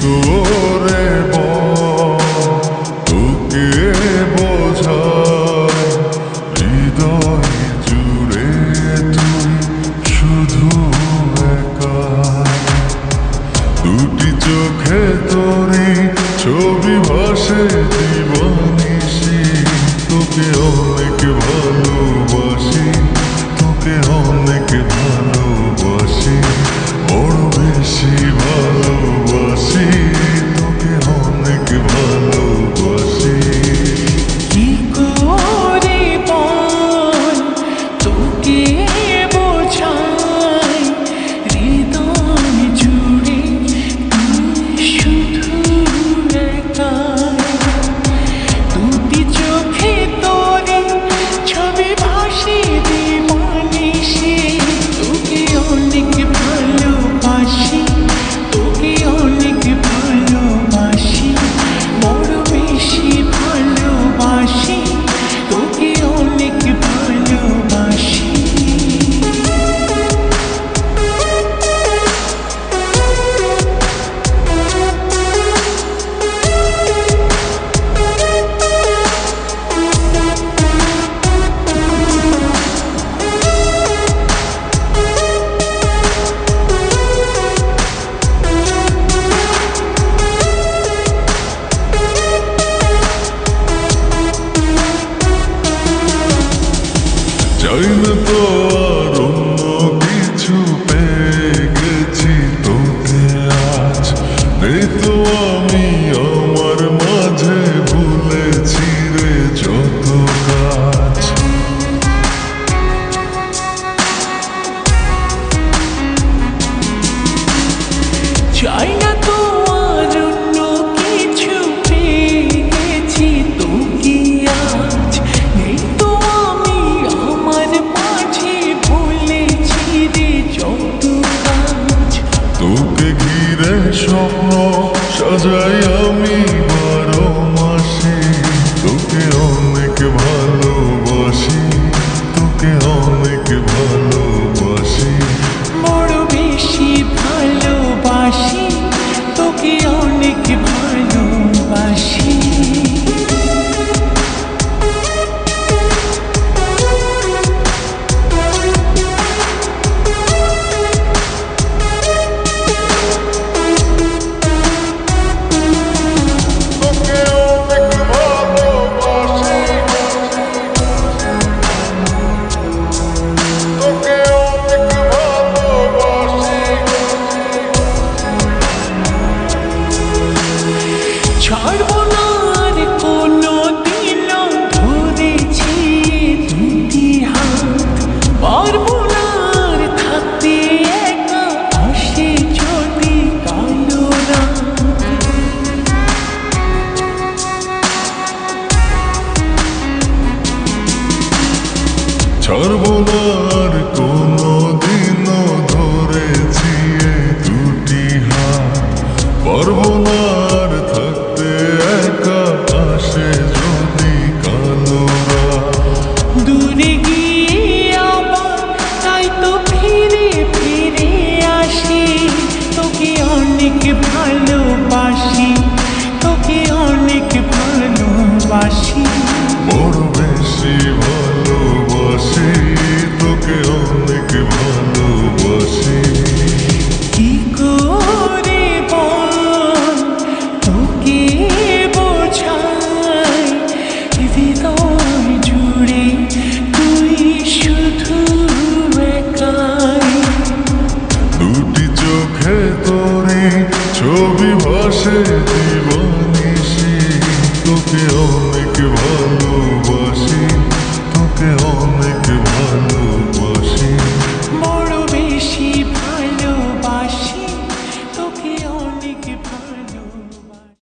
করে তোকে বোঝায় হৃদয় জুড়ে তুই শুধু একা চোখে তোরি ছবি ভাসে স্বপ্ন সাজাই আমি। ছাড়বো না see.